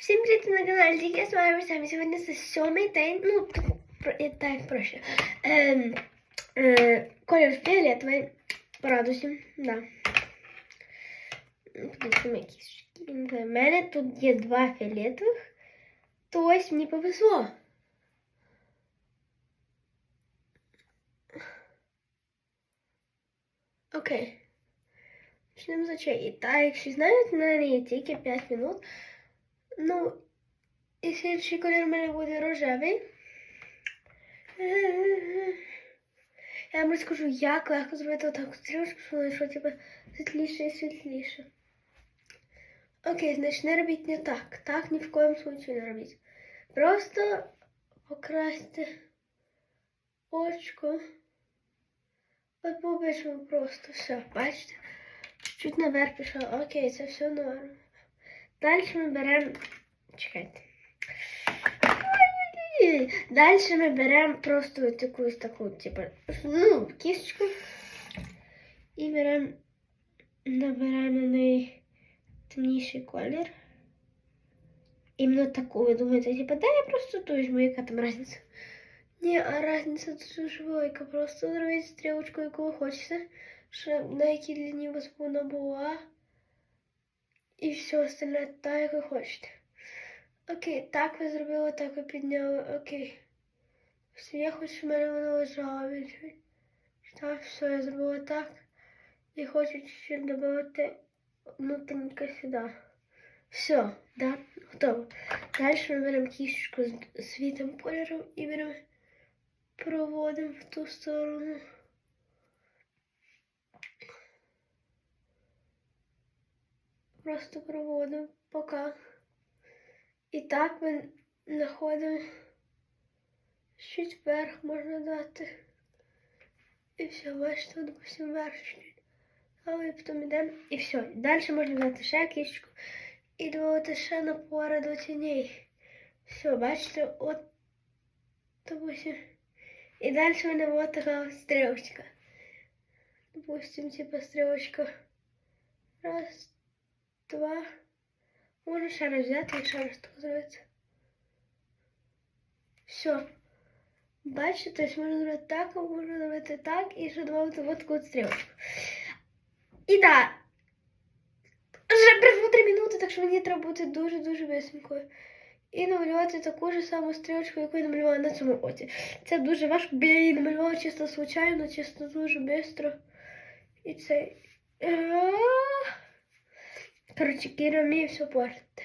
Всім привіт на каналі Тільки з вами самі. Сьогодні це сьомий день, ну, так проще. Ем, е, колір фіолетовий, порадуйся, да. Подивіться, якісь шкіри. У мене тут є два фіолетових, то ось мені повезло. Окей. Почнемо за чай. І так, якщо знаєте, в мене є тільки 5 минут. Ну, і слідчий колір у мене буде рожевий. Я вам розкажу, як легко зробити отаку стрілочку, воно йшло типу, світліше і світліше. Окей, значить не робіть не так. Так ні в коєму случаю не робіть. Просто покрасьте очко. От по просто все, бачите? Чуть наверх пішло. Окей, це все норм. Далі ми беремо. Чекайте. Далі ми беремо просто от якусь таку, типу, ну, кісточку. І беремо, набираємо на неї темніший колір. Іменно таку, ви думаєте, типу, да я просто ту візьму, яка там різниця. Ні, а різниця тут дуже велика. Просто зробіть стрілочку, яку ви хочете, щоб на якій лінії у вас вона була. І все остальне так, як ви хочете. Окей, так ви зробили, так ви підняли, окей. Все, я хочу, в мене воно лежало. Так, все, я зробила так. І хочу ще додати внутренько сюди. Все, да, готово. Далі ми беремо кісточку з світом кольору і беремо, проводимо в ту сторону. Просто проводимо пока. І так ми знаходимо чуть вверх можна дати. І все, бачите, допустим, вверх чуть. Але потім йдемо. І все. Далі можна взяти ще кісточку і додати ще напори до тіней. Все, бачите, от, допустим. І далі в мене вот така стрілочка. Допустим, типа стрілочка. Раз, два. Можна ще раз взяти і ще раз так зробити. Все. Бачите, тобто можна зробити так, а можна зробити так і ще додати вот таку стрілочку. І так. Вже пройшло 3 минути, так що мені треба бути дуже-дуже веселенькою. І намалювати таку ж саму стрілочку, яку я намалювала на цьому оці. Це дуже важко, бо я її намалювала чисто случайно, чисто дуже швидко. І це. Коротше, Кіра вміє все портити.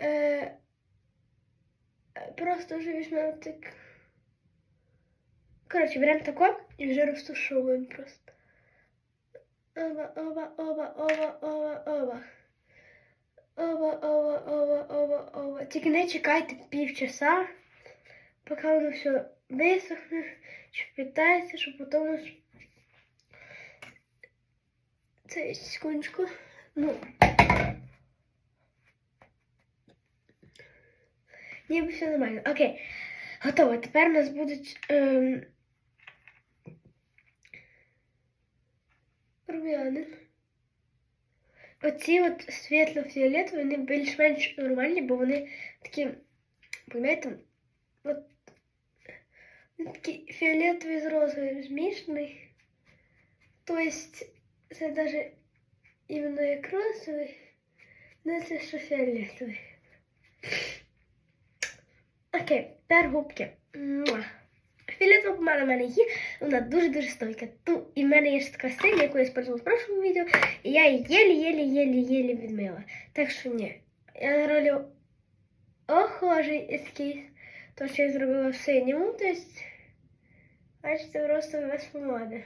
Е, просто вже візьмемо так. Коротше, беремо тако і вже розтушовуємо просто. Оба, оба, оба, оба, оба, оба. Оба, оба, оба, оба, оба. Тільки не чекайте півчаса, поки воно все висохне, чи впитається, щоб потім. Це секундочку. Ну. Ніби все нормально. Окей. Готово. Тепер у нас будуть ем... рум'яни. Оці от світло-фіолетові, вони більш-менш нормальні, бо вони такі, пам'ятаєте, от вони такі фіолетові з розовим змішаний. Тобто це навіть іменно як розовий, але це що фіолетовий. Окей, тепер губки. Фіолетова помада в мене є, вона дуже-дуже стойка. Ну, і в мене є ще така синя, яку я спробувала в прошлому відео, і я її єлі-єлі-єлі-єлі відмила. Так що ні. Я зроблю охожий ескіз, то, що я зробила в синьому, тобто, бачите, просто без помади.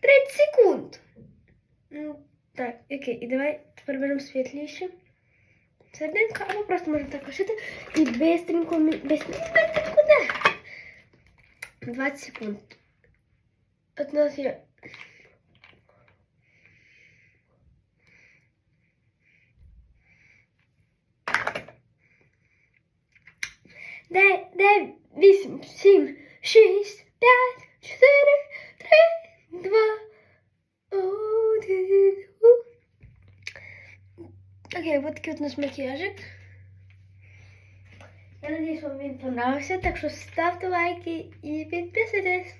30 секунд. Ну, так, окей, і давай тепер беремо світліше. Серединка, або просто можна так лишити і бистренько, бистренько, куди? 20 секунд. От нас є. Дев'ять, дев'ять, вісім, сім, шість, п'ять, чотири, три, два, один. Окей, вот такий от у нас макіяжик. Я надіюсь, вам він понравився, так що ставте лайки і підписуйтесь.